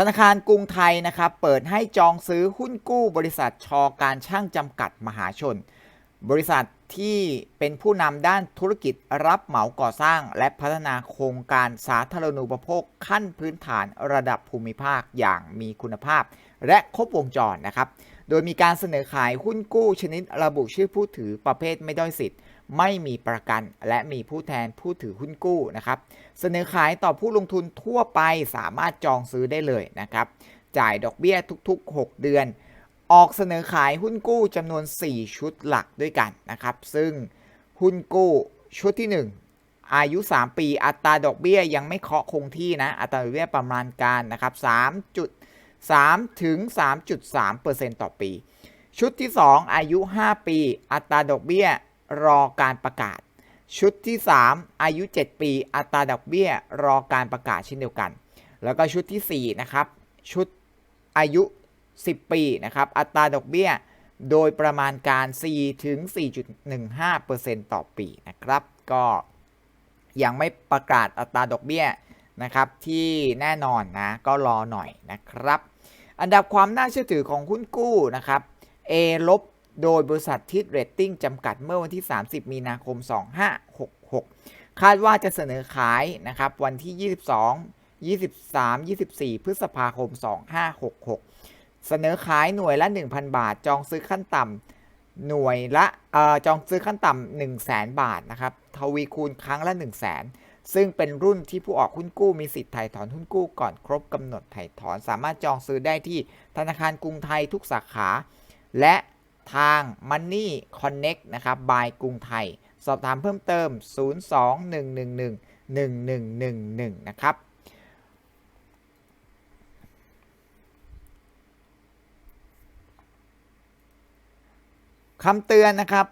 ธนาคารกรุงไทยนะครับเปิดให้จองซื้อหุ้นกู้บริษัทชอการช่างจำกัดมหาชน บริษัทที่เป็นผู้นำด้านธุรกิจรับเหมาก่อสร้าง และพัฒนาโครงการสาธารณูปโภคขั้นพื้นฐานระดับภูมิภาคอย่างมีคุณภาพ และครบวงจรนะครับ โดยมีการเสนอขายหุ้นกู้ชนิดระบุชื่อผู้ถือประเภทไม่ด้อยสิทธิ์ ไม่มีประกัน และมีผู้แทนผู้ถือหุ้นกู้นะครับเสนอขายต่อผู้ลงทุนทั่วไปสามารถจองซื้อได้เลยนะครับจ่ายดอกเบี้ยทุกๆ 6 เดือน ออกเสนอขายหุ้นกู้จำนวน 4 ชุดหลักด้วยกันนะครับซึ่งหุ้นกู้ชุดที่ 1อายุ 3 ปี อัตราดอกเบี้ยยังไม่เคาะคงที่นะ อัตราดอกเบี้ยประมาณการนะครับ 3ถึง3.3%ต่อปี ชุดที่ 2 อายุ 5 ปี อัตราดอกเบี้ยรอการประกาศ ชุดที่ 3 อายุ 7 ปี อัตราดอกเบี้ยรอการประกาศเช่นเดียวกัน แล้วก็ชุดที่ 4 นะครับ ชุดอายุ 10 ปีนะครับ อัตราดอกเบี้ยโดยประมาณการ 4 ถึง 4.15%ต่อปีนะครับ ก็ยังไม่ประกาศอัตราดอกเบี้ย นะครับที่แน่นอนนะก็รอหน่อยนะครับ อันดับความน่าเชื่อถือของหุ้นกู้นะครับ A ลบโดยบริษัททิดเรตติ้งจำกัดเมื่อวันที่ 30 มีนาคม 2566 คาดว่าจะเสนอขายนะครับวันที่ 22 23 24 พฤษภาคม 2566 เสนอขายหน่วยละ 1,000 บาท จองซื้อขั้นต่ำหน่วยละออจองซื้อขั้นต่ำ100,000 บาทนะครับทวีคูณครั้งละ 100,000 ซึ่งเป็นรุ่นที่ผู้ออกหุ้นกู้มีสิทธิ์ถ่ายถอนหุ้นกู้ก่อนครบกำหนดถ่ายถอน สามารถจองซื้อได้ที่ธนาคารกรุงไทยทุกสาขา และทาง Money Connect นะครับบายกรุงไทย สอบถามเพิ่มเติม 02-111-1111 นะครับคำเตือนนะครับ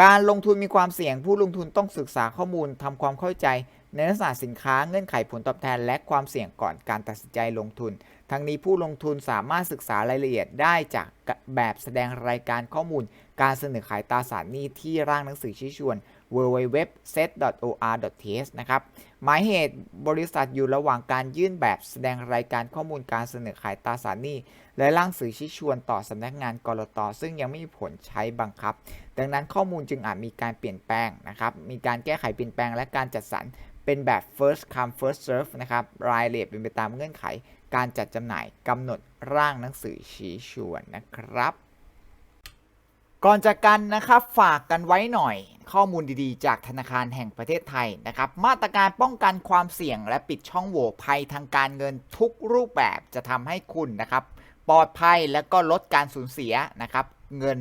การลงทุนมีความเสี่ยงผู้ลงทุนต้องศึกษาข้อมูลทำความเข้าใจ ในลักษณะสินค้าเงื่อนไขผลตอบแทน และความเสี่ยงก่อนการตัดสินใจลงทุน ทั้งนี้ผู้ลงทุนสามารถศึกษารายละเอียดได้จากแบบแสดงรายการข้อมูล การเสนอขายตราสารหนี้ที่ร่างหนังสือชี้ชวน www.set.or.th นะครับ หมายเหตุบริษัทอยู่ระหว่างการยื่นแบบแสดงรายการข้อมูลการเสนอขายตราสารหนี้ และร่างสื่อชี้ชวนต่อสำนักงานกรตซึ่งยังไม่มีผลใช้บังคับ ดังนั้นข้อมูลจึงอาจมีการเปลี่ยนแปลงนะครับ มีการแก้ไขเปลี่ยนแปลงและการจัดสรรเป็นแบบ first come first serve นะครับ รายละเอียดเป็นไปตามเงื่อนไข การจัดจำหน่ายกำหนดร่างหนังสือชี้ชวนนะครับ ก่อนจากกันนะครับฝากกันไว้หน่อย ข้อมูลดีๆ จากธนาคารแห่งประเทศไทยนะครับ มาตรการป้องกันความเสี่ยงและปิดช่องโหว่ภัยทางการเงินทุกรูปแบบจะทำให้คุณนะครับปลอดภัยและก็ลดการสูญเสียนะครับ เงิน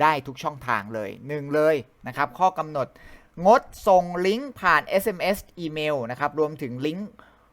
ได้ทุกช่องทางเลยหนึ่งเลยนะครับ ข้อกำหนดงดส่งลิงก์ผ่าน SMS อีเมลนะครับ รวมถึงลิงก์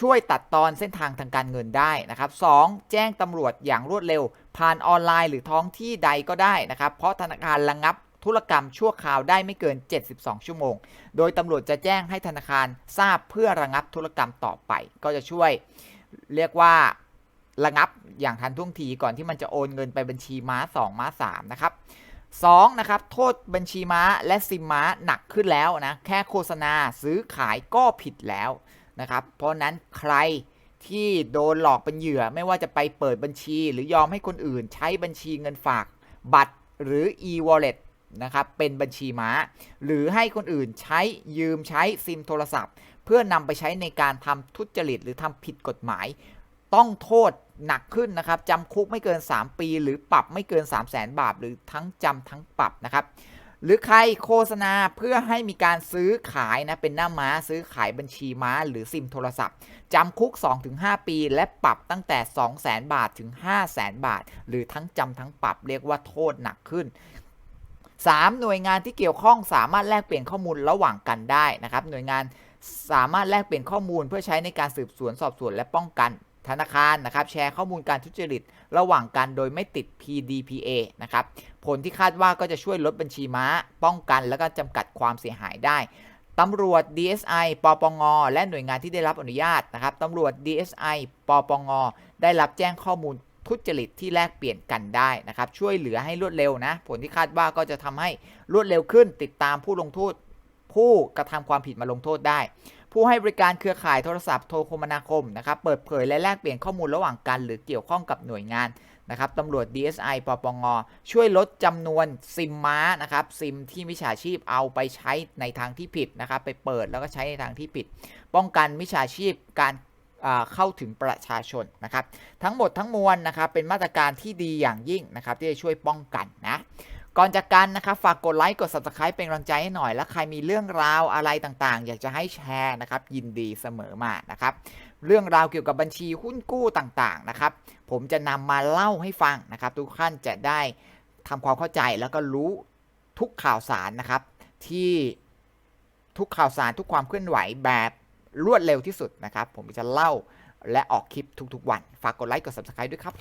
ช่วยตัดตอนเส้นทางทางการเงินได้นะครับ 2. แจ้งตำรวจอย่างรวดเร็ว ผ่านออนไลน์หรือท้องที่ใดก็ได้นะครับ เพราะธนาคารระงับธุรกรรมชั่วคราวได้ไม่เกิน 72 ชั่วโมง โดยตำรวจจะแจ้งให้ธนาคารทราบเพื่อระงับธุรกรรมต่อไป ก็จะช่วยเรียกว่าระงับอย่างทันท่วงทีก่อนที่มันจะโอนเงินไปบัญชีม้า 2 ม้า 3 นะครับ 2. นะครับ โทษบัญชีม้าและซิมม้าหนักขึ้นแล้วนะ แค่โฆษณาซื้อขายก็ผิดแล้ว นะครับ เพราะนั้นใครที่โดนหลอกเป็นเหยื่อไม่ว่าจะไปเปิดบัญชี หรือยอมให้คนอื่นใช้บัญชีเงินฝากบัตรหรือ e-wallet นะครับเป็นบัญชีม้า หรือให้คนอื่นใช้ยืมใช้ซิมโทรศัพท์ เพื่อนำไปใช้ในการทำทุจริตหรือทำผิดกฎหมาย ต้องโทษหนักขึ้นนะครับจำคุกไม่เกิน 3 ปี หรือปรับไม่เกิน 3 0 0แสนบาท หรือทั้งจำทั้งปรับนะครับ หรือใครโฆษณาเพื่อให้มีการซื้อขายนะเป็นหน้าม้าซื้อขายบัญชีม้า หรือซิมโทรศัพท์จำคุก 2-5 ปี และปรับตั้งแต่ 2 0 0แสนบาทถึง 5 0 0แสนบาท หรือทั้งจำทั้งปรับเรียกว่าโทษหนักขึ้น 3. หน่วยงานที่เกี่ยวข้องสามารถแลกเปลี่ยนข้อมูลระหว่างกันได้นะครับหน่วยงานสามารถแลกเปลี่ยนข้อมูลเพื่อใช้ในการสืบสวนสอบสวนและป้องกัน ธนาคารนะครับแชร์ข้อมูลการทุจริตระหว่างกันโดยไม่ติด PDPA นะครับผลที่คาดว่าก็จะช่วยลดบัญชีม้า ป้องกันและก็จำกัดความเสียหายได้ตำรวจ DSI ปปง และหน่วยงานที่ได้รับอนุญาตนะครับตำรวจ DSI ปปง ได้รับแจ้งข้อมูลทุจริตที่แลกเปลี่ยนกันได้นะครับ ช่วยเหลือให้รวดเร็วนะ ผลที่คาดว่าก็จะทำให้รวดเร็วขึ้น ติดตามผู้ลงโทษ ผู้กระทำความผิดมาลงโทษได้ ผู้ให้บริการเครือข่ายโทรศัพท์โทรคมนาคมนะครับเปิดเผยและแลกเปลี่ยนข้อมูลระหว่างกัน หรือเกี่ยวข้องกับหน่วยงานนะครับตำรวจ DSI ปปง ช่วยลดจำนวนซิมม้านะครับซิมที่มิจฉาชีพเอาไปใช้ในทางที่ผิดนะครับไปเปิดแล้วก็ใช้ในทางที่ผิด ป้องกันมิจฉาชีพการเข้าถึงประชาชนนะครับ ทั้งหมดทั้งมวลนะครับเป็นมาตรการที่ดีอย่างยิ่งนะครับที่จะช่วยป้องกันนะ ก่อนจากกันนะครับฝากกดไลค์กด subscribe เป็นกำลังใจให้หน่อย และใครมีเรื่องราวอะไรต่างๆ อยากจะให้แชร์นะครับ ยินดีเสมอมานะครับ เรื่องราวเกี่ยวกับบัญชีหุ้นกู้ต่างๆนะครับ ผมจะนำมาเล่าให้ฟังนะครับ ทุกท่านจะได้ทำความเข้าใจแล้วก็รู้ทุกข่าวสารนะครับ ที่ทุกข่าวสารทุกความเคลื่อนไหวแบบรวดเร็วที่สุดนะครับ ผมจะเล่าและออกคลิปทุกๆวัน ฝากกดไลค์กด subscribe ด้วยครับ